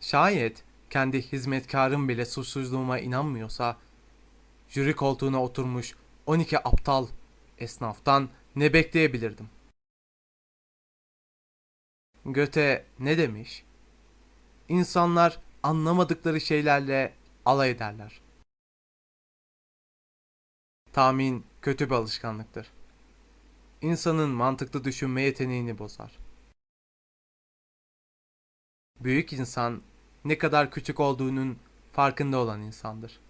Şayet kendi hizmetkarım bile suçsuzluğuma inanmıyorsa, jüri koltuğuna oturmuş 12 aptal esnaftan ne bekleyebilirdim? Göte ne demiş? İnsanlar anlamadıkları şeylerle alay ederler. Tahmin kötü bir alışkanlıktır. İnsanın mantıklı düşünme yeteneğini bozar. Büyük insan ne kadar küçük olduğunun farkında olan insandır.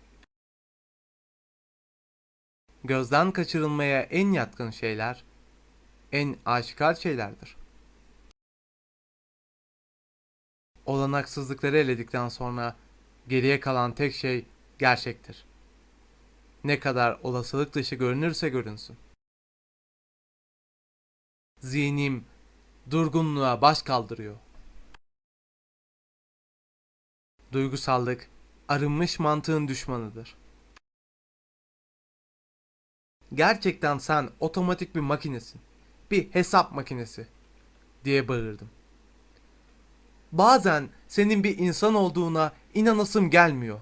Gözden kaçırılmaya en yatkın şeyler en aşikar şeylerdir. Olanaksızlıkları eledikten sonra geriye kalan tek şey gerçektir. Ne kadar olasılık dışı görünürse görünsün. Zihnim durgunluğa baş kaldırıyor. Duygusallık arınmış mantığın düşmanıdır. Gerçekten sen otomatik bir makinesin. Bir hesap makinesi diye bağırdım. Bazen senin bir insan olduğuna inanasım gelmiyor.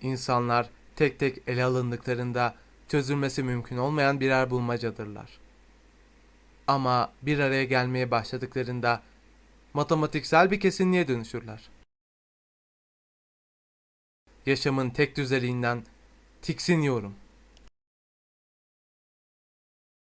İnsanlar tek tek ele alındıklarında çözülmesi mümkün olmayan birer bulmacadırlar. Ama bir araya gelmeye başladıklarında matematiksel bir kesinliğe dönüşürler. Yaşamın tek düzeliğinden tiksiniyorum.